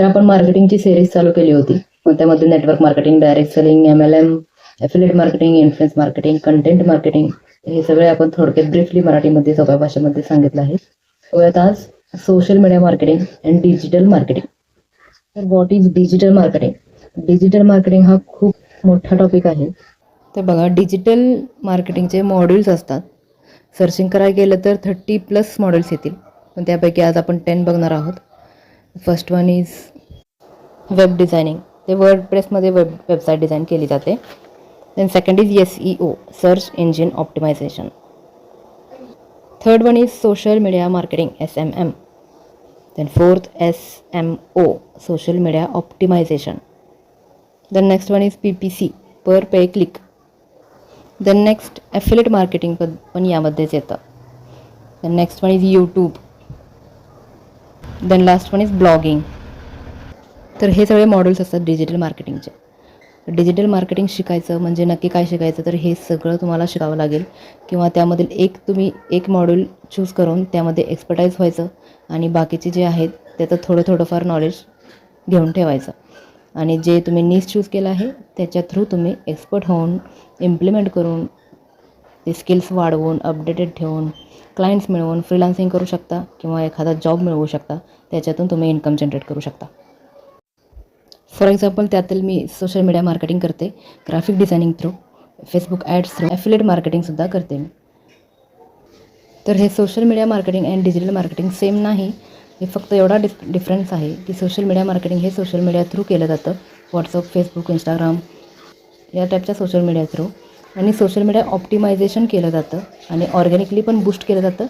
तर आपण मार्केटिंगची सिरीज चालू केली होती. मग त्यामध्ये network marketing direct selling M L M affiliate marketing influence marketing content marketing हे सगळे आपण थोडक्यात ब्रीफली मराठीमध्ये सोप्या भाषेमध्ये सांगितलं आहे. आज social media marketing and digital marketing तर what is digital marketing digital marketing हा खूप मोठा टॉपिक आहे. तर बघा डिजिटल मार्केटिंगचे मॉड्यूल्स असतात. सर्चिंग करायला गेलं तर थर्टी प्लस मॉडेल्स येतील. पण त्यापैकी आज आपण टेन बघणार आहोत. First one is web designing ते वर्ड प्रेसमध्ये वेब वेबसाईट डिझाईन केली जाते. Then second is S E O search engine optimisation third one is social media marketing S M M then fourth S M O social media optimisation then next one is P P C per pay click then next affiliate marketing पण यामध्येच येतं. Then next one is YouTube then last one is blogging तर हे सगळे models असतात digital मार्केटिंगचे digital marketing शिकायचं म्हणजे नक्की काय शिकायचं तर हे सगळं तुम्हाला शिकावं लागेल. किंवा त्यामधील एक तुम्ही एक मॉड्यूल चूज करून त्यामध्ये एक्सपर्टाईज व्हायचं आणि बाकीचे जे आहेत त्याचं थोडं थोडंफार नॉलेज घेऊन ठेवायचं. आणि जे तुम्ही नीस चूज केलं आहे त्याच्या थ्रू तुम्ही एक्सपर्ट होऊन इम्प्लिमेंट करून ते स्किल्स वाढवून अपडेटेड ठेवून क्लायंट्स मिळवून फ्रीलान्सिंग करू शकता किंवा एखादा जॉब मिळवू शकता त्याच्यातून तुम्ही इन्कम जनरेट करू शकता. फॉर एक्झाम्पल त्यातील मी सोशल मीडिया मार्केटिंग करते graphic designing through Facebook ads through affiliate मार्केटिंगसुद्धा करते मी. तर हे social media marketing and digital marketing same नाही हे फक्त एवढा डिफ डिफरन्स आहे की सोशल मीडिया मार्केटिंग हे सोशल मीडिया थ्रू केलं जातं. व्हॉट्सअप फेसबुक इंस्टाग्राम या टाईपच्या सोशल मीडिया थ्रू आणि सोशल मीडिया ऑप्टिमायझेशन केलं जातं आणि ऑर्गॅनिकली पण बूस्ट केलं जातं.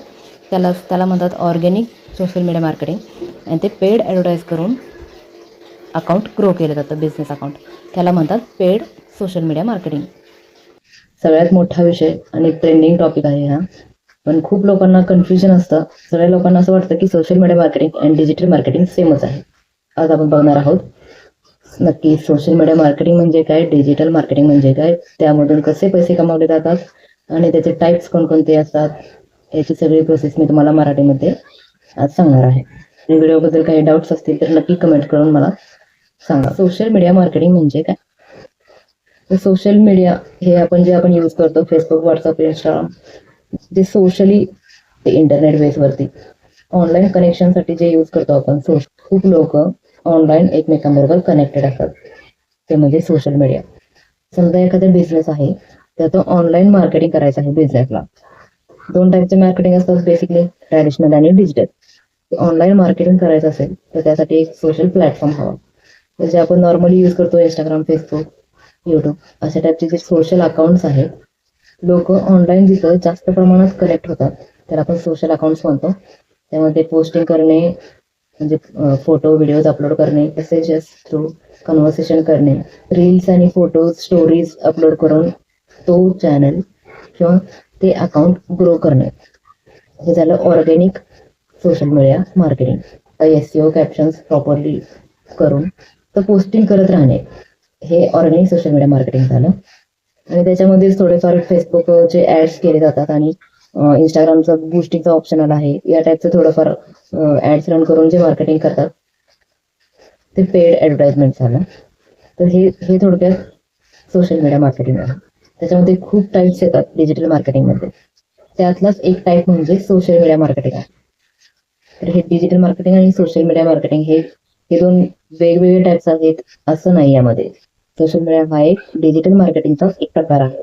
त्याला त्याला म्हणतात ऑर्गॅनिक सोशल मीडिया मार्केटिंग आणि ते पेड ॲडव्हर्टाईज करून अकाउंट ग्रो केलं जातं बिझनेस अकाउंट त्याला म्हणतात पेड सोशल मीडिया मार्केटिंग सगळ्यात मोठा विषय आणि ट्रेंडिंग टॉपिक आहे हा. पण खूप लोकांना कन्फ्युजन असतं. सगळ्या लोकांना असं वाटतं की सोशल मीडिया मार्केटिंग आणि डिजिटल मार्केटिंग सेमच आहे. आज आपण बघणार आहोत नक्की सोशल मीडिया मार्केटिंग म्हणजे काय डिजिटल मार्केटिंग म्हणजे काय त्यामधून कसे पैसे कमावले जातात आणि त्याचे टाईप्स कोणकोणते असतात याची सगळी प्रोसेस मी तुम्हाला मराठीमध्ये आज सांगणार आहे. व्हिडिओबद्दल काही डाऊट्स असतील तर नक्की कमेंट करून मला सांगा. सोशल मीडिया मार्केटिंग म्हणजे काय? तर सोशल मीडिया हे आपण जे आपण यूज करतो फेसबुक व्हॉट्सअप इंस्टाग्राम जे सोशली ते इंटरनेट बेसवरती ऑनलाईन कनेक्शनसाठी जे यूज करतो आपण खूप लोक ऑनलाईन एकमेकांबरोबर कनेक्टेड असतात. ते म्हणजे सोशल मीडिया समजा एखादा बिझनेस आहे तर तो ऑनलाईन मार्केटिंग करायचं आहे बिझनेसला दोन टाईपचे मार्केटिंग असतात बेसिकली ट्रॅडिशनल आणि डिजिटल ऑनलाईन मार्केटिंग करायचं असेल तर त्यासाठी एक सोशल प्लॅटफॉर्म हवा. म्हणजे जसे जे आपण नॉर्मली यूज करतो इंस्टाग्राम फेसबुक युट्यूब अशा टाईपचे जे सोशल अकाउंट्स आहेत लोक ऑनलाईन जिथं जास्त प्रमाणात कनेक्ट होतात त्याला आपण सोशल अकाउंट्स म्हणतो. त्यामध्ये पोस्टिंग करणे म्हणजे फोटो व्हिडिओज अपलोड करणे मेसेजेस थ्रू कन्व्हर्सेशन करणे रील्स आणि फोटोज स्टोरीज अपलोड करून तो चॅनल किंवा ते अकाउंट ग्रो करणे. हे झालं organic social media marketing S C O captions properly करून तर पोस्टिंग करत राहणे. हे ऑर्गॅनिक सोशल मीडिया मार्केटिंग झालं. आणि त्याच्यामध्येच थोडेफार फेसबुकचे ऍड्स केले जातात आणि इंस्टाग्रामचं बुस्टिंगचा ऑप्शन आला आहे. या टाईपचं थोडंफार ऍड्स रन करून जे मार्केटिंग करतात ते पेड ॲडव्हर्टाइजमेंट झालं. तर हे हे थोडक्यात सोशल मीडिया मार्केटिंग आहे. त्याच्यामध्ये खूप टाईप्स येतात डिजिटल मार्केटिंगमध्ये त्यातलाच एक टाईप म्हणजे सोशल मीडिया मार्केटिंग आहे. तर हे डिजिटल मार्केटिंग आणि सोशल मीडिया मार्केटिंग हे हे दोन वेगवेगळे टाईप्स आहेत असं नाही यामध्ये. सोशल मीडिया हा एक डिजिटल मार्केटिंगचाच एक प्रकार आहे.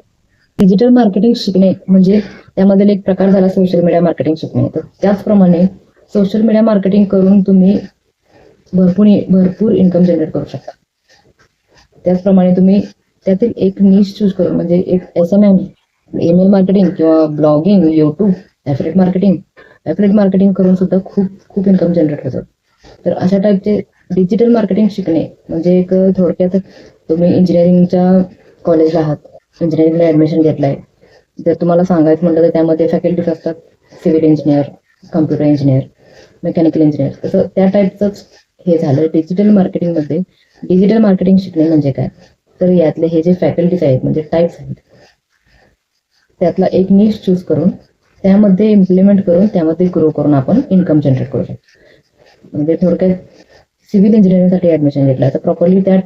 डिजिटल मार्केटिंग शिकणे म्हणजे त्यामधील एक प्रकार झाला सोशल मीडिया मार्केटिंग शिकणे. तर त्याचप्रमाणे सोशल मीडिया मार्केटिंग करून तुम्ही भरपूर भरपूर इन्कम जनरेट करू शकता. त्याचप्रमाणे तुम्ही त्यातील एक निश चूज करून म्हणजे एक S M M email marketing किंवा blogging YouTube affiliate marketing affiliate marketing करून सुद्धा खूप खूप इन्कम जनरेट होतं. तर अशा टाईपचे डिजिटल मार्केटिंग शिकणे म्हणजे एक थोडक्यात तुम्ही इंजिनिअरिंगच्या कॉलेजला आहात. इंजिनिअरिंगला ॲडमिशन घेतलं आहे जर तुम्हाला सांगायचं म्हटलं तर त्यामध्ये फॅकल्टीज असतात. Civil engineer computer engineer mechanical engineer तसं त्या टाईपचंच हे झालं. डिजिटल मार्केटिंगमध्ये डिजिटल मार्केटिंग शिकणे म्हणजे काय? तर यातले हे जे फॅकल्टीज आहेत म्हणजे टाईप्स आहेत त्यातला एक निश चूज करून त्यामध्ये इम्प्लिमेंट करून त्यामध्ये ग्रो करून आपण इन्कम जनरेट करू शकतो. म्हणजे थोडक्यात सिव्हिल इंजिनिअरिंगसाठी ऍडमिशन घेतलं. तर प्रॉपरली त्या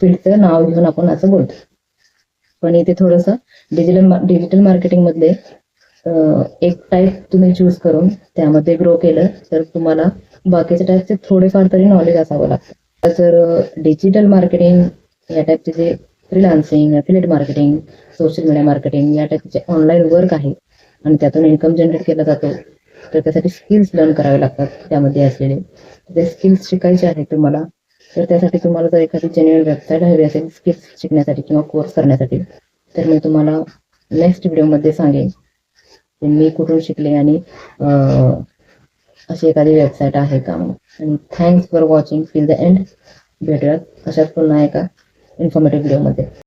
फील्डचं नाव घेऊन आपण असं बोलतो. पण इथे थोडंसं डिजिटल डिजिटल मार्केटिंग मधले एक टाईप तुम्ही चूज करून त्यामध्ये ग्रो केलं तर तुम्हाला बाकीच्या टाईपचे थोडेफार तरी नॉलेज असावं लागतं. तर डिजिटल मार्केटिंग या टाईपचे जे freelancing affiliate marketing social media marketing या टाईपचे ऑनलाईन वर्क आहे. आणि त्यातून इन्कम जनरेट केला जातो. तर त्यासाठी स्किल्स लर्न करावे लागतात त्यामध्ये असलेले. ते स्किल्स शिकायचे आहेत तुम्हाला तर त्यासाठी तुम्हाला जर एखादी जेन्युअल वेबसाईट हवी असेल स्किल्स शिकण्यासाठी किंवा कोर्स करण्यासाठी तर मी तुम्हाला नेक्स्ट व्हिडिओमध्ये सांगेन. की मी कुठून शिकले आणि अशी एखादी वेबसाईट आहे का आणि thanks for watching till the end भेटूयात अशाच पुन्हा एका इन्फॉर्मेटिव्ह व्हिडिओमध्ये